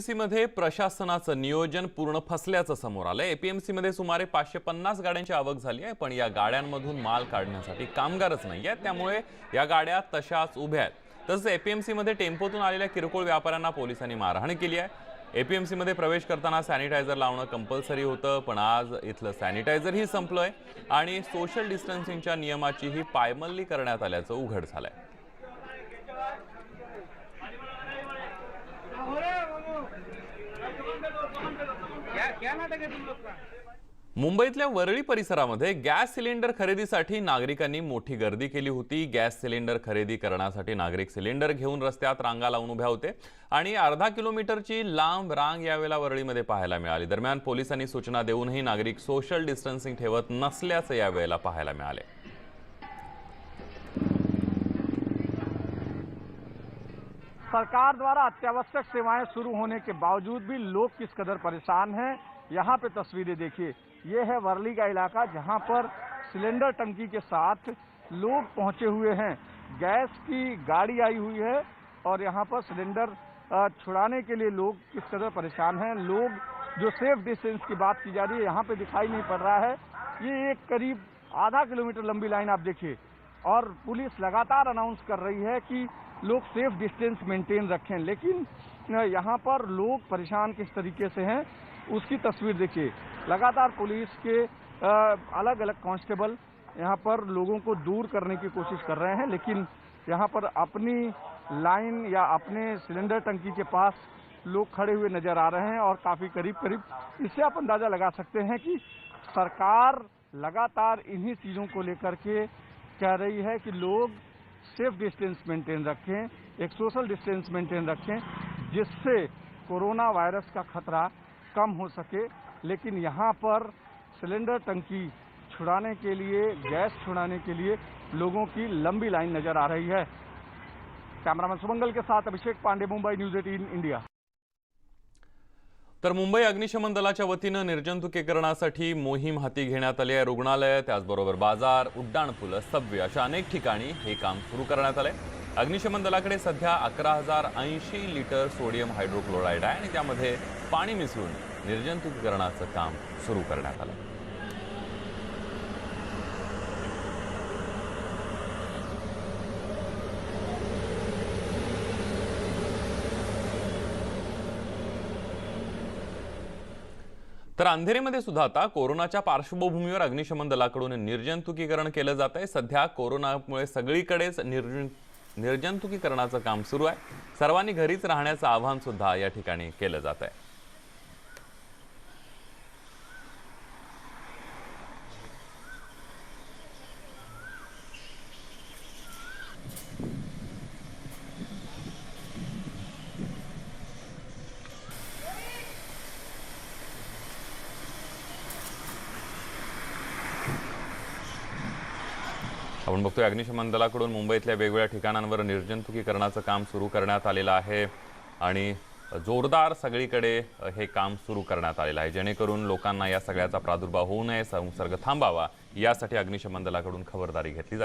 एपीएमसीमध्ये प्रशासनाचं नियोजन पूर्ण फसल्याचं समोर आलं एपीएमसीमध्ये सुमारे पाचशे पन्नास गाड्यांची आवक झाली आहे पण या गाड्यांमधून माल काढण्यासाठी कामगारच नाही आहेत. त्यामुळे या गाड्या तशाच उभ्या आहेत. तसंच एपीएमसीमध्ये टेम्पोतून आलेल्या किरकोळ व्यापाऱ्यांना पोलिसांनी मारहाण केली आहे. एपीएमसीमध्ये प्रवेश करताना सॅनिटायझर लावणं कंपल्सरी होतं पण आज इथलं सॅनिटायझरही संपलंय आणि सोशल डिस्टन्सिंगच्या नियमाचीही पायमल्ली करण्यात आल्याचं उघड झालं आहे मुंबईतल्या वरळी परिसरामध्ये गॅस सिलेंडर खरेदीसाठी नागरिकांनी मोठी गर्दी केली होती. गॅस सिलेंडर खरेदी करण्यासाठी नागरिक सिलेंडर घेऊन रस्त्यात रांगा लावून उभ्या होते आणि अर्धा किलोमीटरची लांब रांग यावेळेला वरळीमध्ये पाहायला मिळाली. दरम्यान पोलिसांनी सूचना देऊनही नागरिक सोशल डिस्टन्सिंग ठेवत नसल्याचं यावेळेला पाहायला मिळाले. सरकार द्वारा अत्यावश्यक सेवाएँ शुरू होने के बावजूद भी लोग किस कदर परेशान हैं, यहाँ पे तस्वीरें देखिए। ये है वर्ली का इलाका, जहाँ पर सिलेंडर टंकी के साथ लोग पहुँचे हुए हैं। गैस की गाड़ी आई हुई है और यहाँ पर सिलेंडर छुड़ाने के लिए लोग किस कदर परेशान हैं। लोग जो सेफ़ डिस्टेंस की बात की जा रही है, यहाँ पे दिखाई नहीं पड़ रहा है। ये एक करीब आधा किलोमीटर लंबी लाइन आप देखिए। और पुलिस लगातार अनाउंस कर रही है कि लोग सेफ़ डिस्टेंस मेंटेन रखें, लेकिन यहाँ पर लोग परेशान किस तरीके से हैं, उसकी तस्वीर देखिए। लगातार पुलिस के अलग अलग कांस्टेबल यहाँ पर लोगों को दूर करने की कोशिश कर रहे हैं, लेकिन यहाँ पर अपनी लाइन या अपने सिलेंडर टंकी के पास लोग खड़े हुए नज़र आ रहे हैं और काफ़ी करीब करीब इससे आप अंदाज़ा लगा सकते हैं कि सरकार लगातार इन्हीं चीज़ों को लेकर के कह रही है कि लोग सेफ़ डिस्टेंस मेंटेन रखें, एक सोशल डिस्टेंस मेंटेन रखें, जिससे कोरोना वायरस का खतरा कम हो सके। लेकिन यहाँ पर सिलेंडर टंकी छुड़ाने के लिए, गैस छुड़ाने के लिए लोगों की लंबी लाइन नज़र आ रही है। कैमरामैन सुमंगल के साथ Abhishek Pandey, Mumbai news eighteen, India. तर मुंबई अग्निशमन दलाच्या वतीनं निर्जंतुकीकरणासाठी मोहीम हाती घेण्यात आली आहे. रुग्णालय त्याचबरोबर बाजार उड्डाणपुलं सभ्य अशा अनेक ठिकाणी हे काम सुरू करण्यात आलंय. अग्निशमन दलाकडे सध्या अकरा हजार ऐंशी लिटर सोडियम हायड्रोक्लोराईड आहे आणि त्यामध्ये पाणी मिसळून निर्जंतुकीकरणाचं काम सुरू करण्यात आलं तर अंधेरीमध्ये सुद्धा आता कोरोनाच्या पार्श्वभूमीवर अग्निशमन दलाकडून निर्जंतुकीकरण केलं जात आहे. सध्या कोरोनामुळे सगळीकडेच निर्जन निर्जंतुकीकरणाचं काम सुरू आहे. सर्वांनी घरीच राहण्याचं आवाहन सुद्धा या ठिकाणी केलं जात आहे. आपण बघतोय अग्निशमन दलाकडून मुंबईतल्या वेगवेगळ्या ठिकाणांवर निर्जंतुकीकरणाचं काम सुरू करण्यात आलेलं आहे. आणि जोरदार सगळीकडे हे काम सुरू करण्यात आलेलं आहे. जेणेकरून लोकांना या सगळ्याचा प्रादुर्भाव होऊ नये संसर्ग थांबावा यासाठी अग्निशमन दलाकडून खबरदारी घेतली जाते.